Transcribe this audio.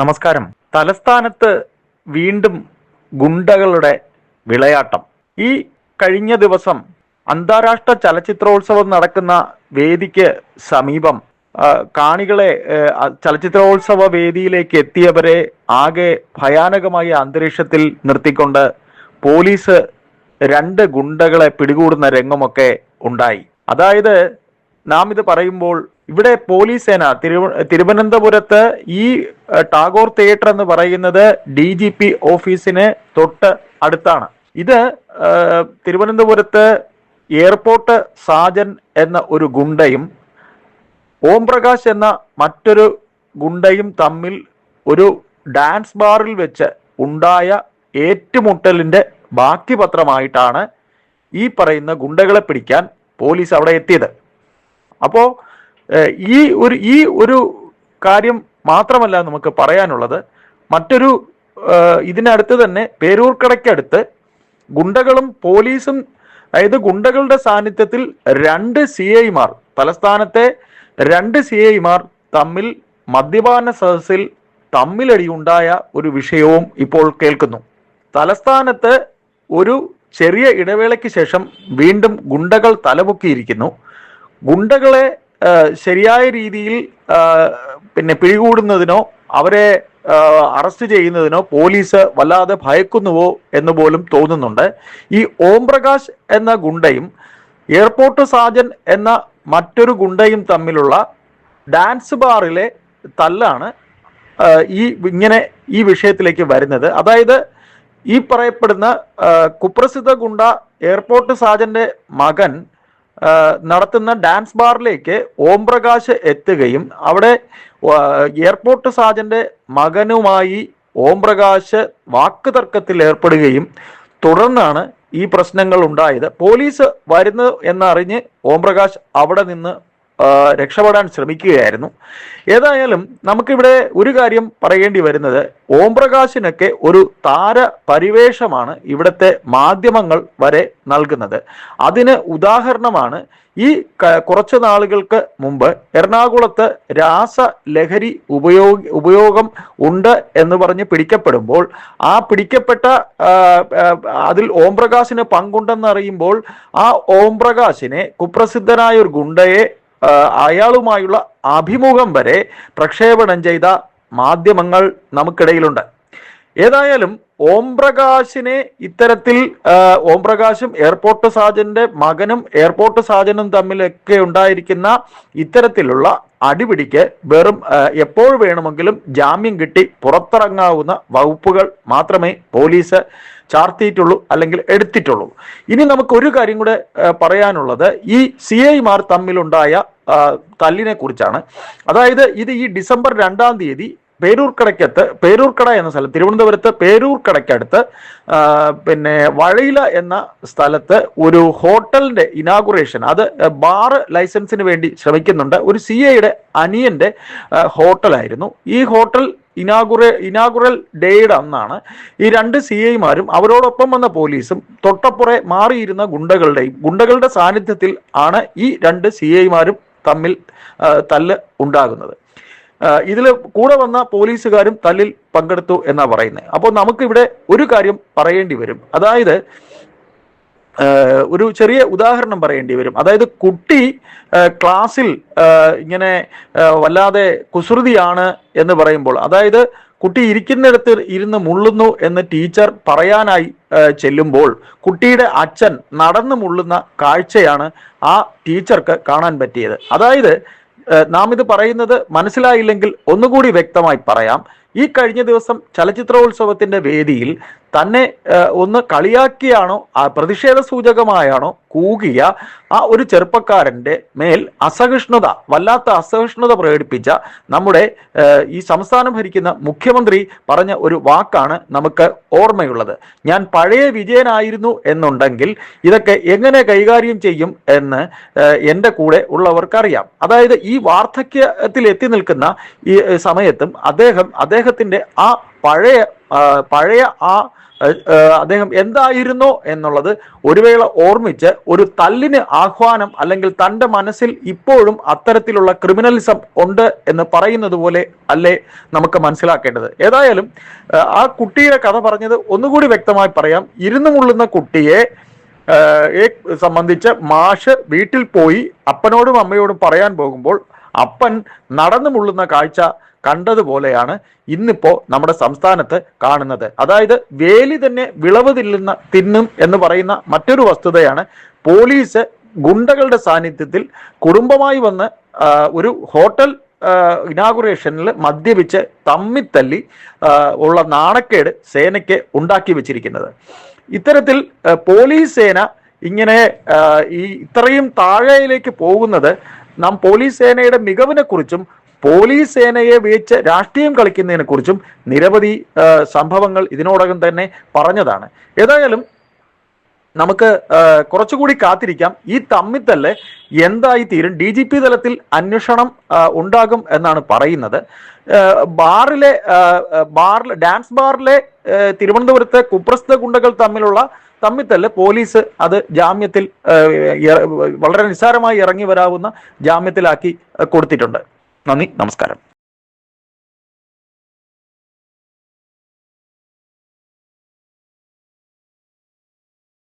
നമസ്കാരം. തലസ്ഥാനത്ത് വീണ്ടും ഗുണ്ടകളുടെ വിളയാട്ടം. ഈ കഴിഞ്ഞ ദിവസം അന്താരാഷ്ട്ര ചലച്ചിത്രോത്സവം നടക്കുന്ന വേദിക്ക് സമീപം കാണികളെ ചലച്ചിത്രോത്സവ വേദിയിലേക്ക് എത്തിയവരെ ആകെ ഭയാനകമായ അന്തരീക്ഷത്തിൽ നിർത്തിക്കൊണ്ട് പോലീസ് രണ്ട് ഗുണ്ടകളെ പിടികൂടുന്ന രംഗമൊക്കെ ഉണ്ടായി. അതായത് നാം ഇത് പറയുമ്പോൾ ഇവിടെ പോലീസ് സേന തിരുവ തിരുവനന്തപുരത്ത് ഈ ടാഗോർ തിയേറ്റർ എന്ന് പറയുന്നത് ഡി ജി പി ഓഫീസിന് തൊട്ട് അടുത്താണ്. ഇത് തിരുവനന്തപുരത്ത് എയർപോർട്ട് സാജൻ എന്ന ഒരു ഗുണ്ടയും ഓം പ്രകാശ് എന്ന മറ്റൊരു ഗുണ്ടയും തമ്മിൽ ഒരു ഡാൻസ് ബാറിൽ വെച്ച് ഉണ്ടായ ഏറ്റുമുട്ടലിന്റെ ബാക്കി പത്രമായിട്ടാണ് ഈ പറയുന്ന ഗുണ്ടകളെ പിടിക്കാൻ പോലീസ് അവിടെ എത്തിയത്. അപ്പോ ഏഹ്, ഈ ഒരു ഈ ഒരു കാര്യം മാത്രമല്ല നമുക്ക് പറയാനുള്ളത്. മറ്റൊരു ഇതിനടുത്ത് തന്നെ പേരൂർക്കടയ്ക്കടുത്ത് ഗുണ്ടകളും പോലീസും അതായത് ഗുണ്ടകളുടെ സാന്നിധ്യത്തിൽ രണ്ട് സി ഐമാർ തലസ്ഥാനത്തെ രണ്ട് സി ഐമാർ തമ്മിൽ മദ്യപാന സദസ്സിൽ തമ്മിലടിയുണ്ടായ ഒരു വിഷയവും ഇപ്പോൾ കേൾക്കുന്നു. തലസ്ഥാനത്ത് ഒരു ചെറിയ ഇടവേളയ്ക്ക് ശേഷം വീണ്ടും ഗുണ്ടകൾ തലമുക്കിയിരിക്കുന്നു ഗുണ്ടകളെ ശരിയായ രീതിയിൽ പിന്നെ പിഴികൂടുന്നതിനോ അവരെ അറസ്റ്റ് ചെയ്യുന്നതിനോ പോലീസ് വല്ലാതെ ഭയക്കുന്നുവോ എന്ന് പോലും തോന്നുന്നുണ്ട്. ഈ ഓം പ്രകാശ് എന്ന ഗുണ്ടയും എയർപോർട്ട് സാജൻ എന്ന മറ്റൊരു ഗുണ്ടയും തമ്മിലുള്ള ഡാൻസ് ബാറിലെ തല്ലാണ് ഈ ഇങ്ങനെ ഈ വിഷയത്തിലേക്ക് വരുന്നത്. അതായത് ഈ പറയപ്പെടുന്ന കുപ്രസിദ്ധ ഗുണ്ട എയർപോർട്ട് സാജന്റെ മകൻ നടത്തുന്ന ഡാൻസ് ബാറിലേക്ക് ഓം പ്രകാശ് എത്തുകയും അവിടെ എയർപോർട്ട് സാജന്റെ മകനുമായി ഓം പ്രകാശ് വാക്ക് തർക്കത്തിൽ ഏർപ്പെടുകയും തുടർന്നാണ് ഈ പ്രശ്നങ്ങൾ ഉണ്ടായത്. പോലീസ് വരുന്നു എന്നറിഞ്ഞ് ഓം പ്രകാശ് അവിടെ നിന്ന് രക്ഷപ്പെടാൻ ശ്രമിക്കുകയായിരുന്നു. ഏതായാലും നമുക്കിവിടെ ഒരു കാര്യം പറയേണ്ടി വരുന്നത്. ഓം പ്രകാശിനൊക്കെ ഒരു താര പരിവേഷമാണ് ഇവിടുത്തെ മാധ്യമങ്ങൾ വരെ നൽകുന്നത്. അതിന് ഉദാഹരണമാണ് ഈ കുറച്ച് നാളുകൾക്ക് മുമ്പ് എറണാകുളത്ത് രാസ ലഹരി ഉപയോഗ ഉപയോഗം ഉണ്ട് എന്ന് പറഞ്ഞ് പിടിക്കപ്പെടുമ്പോൾ ആ പിടിക്കപ്പെട്ട അതിൽ ഓം പ്രകാശിന് പങ്കുണ്ടെന്ന് അറിയുമ്പോൾ ആ ഓംപ്രകാശിനെ കുപ്രസിദ്ധനായ ഒരു ഗുണ്ടയെ അയാളുമായുള്ള അഭിമുഖം വരെ പ്രക്ഷേപണം ചെയ്ത മാധ്യമങ്ങൾ നമുക്കിടയിലുണ്ട്. ഏതായാലും ഓം പ്രകാശിനെ ഇത്തരത്തിൽ ഓം പ്രകാശും എയർപോർട്ട് സാജന്റെ മകനും എയർപോർട്ട് സാജനും തമ്മിലൊക്കെ ഉണ്ടായിരിക്കുന്ന ഇത്തരത്തിലുള്ള അടിപിടിക്ക് വെറും എപ്പോൾ വേണമെങ്കിലും ജാമ്യം കിട്ടി പുറത്തിറങ്ങാവുന്ന വകുപ്പുകൾ മാത്രമേ പോലീസ് ചാർത്തിയിട്ടുള്ളൂ അല്ലെങ്കിൽ എടുത്തിട്ടുള്ളൂ. ഇനി നമുക്ക് ഒരു കാര്യം കൂടെ പറയാനുള്ളത് ഈ സി ഐമാർ തമ്മിലുണ്ടായ തല്ലിനെ കുറിച്ചാണ് അതായത് ഇത് ഈ ഡിസംബർ രണ്ടാം തീയതി പേരൂർക്കടയ്ക്കത്ത് പേരൂർക്കട എന്ന സ്ഥലം തിരുവനന്തപുരത്ത് പേരൂർക്കടയ്ക്കടുത്ത് പിന്നെ വഴയില എന്ന സ്ഥലത്ത് ഒരു ഹോട്ടലിന്റെ ഇനാഗുറേഷൻ അത് ബാർ ലൈസൻസിന് വേണ്ടി ശ്രമിക്കുന്നുണ്ട്. ഒരു സി എയുടെ അനിയന്റെ ഹോട്ടലായിരുന്നു. ഈ ഹോട്ടൽ ഇനാഗുറേ ഇനാഗുറൽ ഡേയുടെ അന്നാണ് ഈ രണ്ട് സി ഐമാരും അവരോടൊപ്പം വന്ന പോലീസും തൊട്ടപ്പുറേ മാറിയിരുന്ന ഗുണ്ടകളുടെയും ഗുണ്ടകളുടെ സാന്നിധ്യത്തിൽ ആണ് ഈ രണ്ട് സി ഐമാരും തമ്മിൽ തല്ല് ഉണ്ടാകുന്നത്. ഇതിൽ കൂടെ വന്ന പോലീസുകാരും തല്ലിൽ പങ്കെടുത്തു എന്നാണ് പറയുന്നത് അപ്പോൾ നമുക്കിവിടെ ഒരു കാര്യം പറയേണ്ടി വരും. അതായത് ഒരു ചെറിയ ഉദാഹരണം പറയേണ്ടി വരും. അതായത് കുട്ടി ക്ലാസ്സിൽ ഇങ്ങനെ വല്ലാതെ കുസൃതിയാണ് എന്ന് പറയുമ്പോൾ അതായത് കുട്ടി ഇരിക്കുന്നിടത്ത് ഇരുന്ന് മുള്ളുന്നു എന്ന് ടീച്ചർ പറയാനായി ചെല്ലുമ്പോൾ കുട്ടിയുടെ അച്ഛൻ നടന്നു മുള്ളുന്ന കാഴ്ചയാണ് ആ ടീച്ചർക്ക് കാണാൻ പറ്റിയത്. അതായത് നാം ഇത് പറയുന്നത് മനസ്സിലായില്ലെങ്കിൽ ഒന്നുകൂടി വ്യക്തമായി പറയാം. ഈ കഴിഞ്ഞ ദിവസം ചലച്ചിത്രോത്സവത്തിന്റെ വേദിയിൽ തന്നെ ഒന്ന് കളിയാക്കിയാണോ പ്രതിഷേധ സൂചകമായാണോ കൂകിയ ആ ഒരു ചെറുപ്പക്കാരന്റെ മേൽ അസഹിഷ്ണുത വല്ലാത്ത അസഹിഷ്ണുത പ്രകടിപ്പിച്ച നമ്മുടെ ഈ സംസ്ഥാനം ഭരിക്കുന്ന മുഖ്യമന്ത്രി പറഞ്ഞ ഒരു വാക്കാണ് നമുക്ക് ഓർമ്മയുള്ളത്. ഞാൻ പഴയ വിജയനായിരുന്നു എന്നുണ്ടെങ്കിൽ ഇതൊക്കെ എങ്ങനെ കൈകാര്യം ചെയ്യും എന്ന് എന്റെ കൂടെ ഉള്ളവർക്കറിയാം. അതായത് ഈ വാർദ്ധക്യത്തിൽ എത്തി നിൽക്കുന്ന ഈ സമയത്തും അദ്ദേഹം അദ്ദേഹത്തിന്റെ ആ പഴയ പഴയ ആ അദ്ദേഹം എന്തായിരുന്നു എന്നുള്ളത് ഒരു വേള ഓർമ്മിച്ച് ഒരു തല്ലിന് ആഹ്വാനം അല്ലെങ്കിൽ തന്റെ മനസ്സിൽ ഇപ്പോഴും അത്തരത്തിലുള്ള ക്രിമിനലിസം ഉണ്ട് എന്ന് പറയുന്നത് പോലെ അല്ലേ നമുക്ക് മനസ്സിലാക്കേണ്ടത്. ഏതായാലും ആ കുട്ടിയുടെ കഥ പറഞ്ഞത് ഒന്നുകൂടി വ്യക്തമായി പറയാം. ഇരുന്നു മുള്ളുന്ന കുട്ടിയെ സംബന്ധിച്ച് മാഷ് വീട്ടിൽ പോയി അപ്പനോടും അമ്മയോടും പറയാൻ പോകുമ്പോൾ അപ്പൻ നടന്നു മുള്ളുന്ന കാഴ്ച കണ്ടതുപോലെയാണ് ഇന്നിപ്പോ നമ്മുടെ സംസ്ഥാനത്ത് കാണുന്നത്. അതായത് വേലി തന്നെ വിളവ് തില്ലുന്ന തിന്നും എന്ന് പറയുന്ന മറ്റൊരു വസ്തുതയാണ് പോലീസ് ഗുണ്ടകളുടെ സാന്നിധ്യത്തിൽ കുടുംബമായി വന്ന് ഒരു ഹോട്ടൽ ഇനാഗുറേഷനിൽ മദ്യപിച്ച് തമ്മിത്തല്ലി ഉള്ള നാണക്കേട് സേനയ്ക്ക് ഉണ്ടാക്കി വെച്ചിരിക്കുന്നത്. ഇത്തരത്തിൽ പോലീസ് സേന ഇങ്ങനെ ഈ ഇത്രയും താഴെയിലേക്ക് പോകുന്നത് നാം പോലീസ് സേനയുടെ മികവിനെ കുറിച്ചും പോലീസ് സേനയെ വീഴ്ച രാഷ്ട്രീയം കളിക്കുന്നതിനെ കുറിച്ചും നിരവധി സംഭവങ്ങൾ ഇതിനോടകം തന്നെ പറഞ്ഞതാണ്. ഏതായാലും നമുക്ക് കുറച്ചുകൂടി കാത്തിരിക്കാം. ഈ തമ്മിത്തല്ല് എന്തായി തീരും? ഡി ജി പി തലത്തിൽ അന്വേഷണം ഉണ്ടാകും എന്നാണ് പറയുന്നത്. ബാറിലെ ബാറിലെ ഡാൻസ് ബാറിലെ തിരുവനന്തപുരത്തെ കുപ്രസ്ഥ ഗുണ്ടകൾ തമ്മിലുള്ള തമ്മിത്തല്ല് പോലീസ് അത് ജാമ്യത്തിൽ വളരെ നിസ്സാരമായി ഇറങ്ങി വരാവുന്ന ജാമ്യത്തിലാക്കി കൊടുത്തിട്ടുണ്ട്. നന്ദി നമസ്കാരം.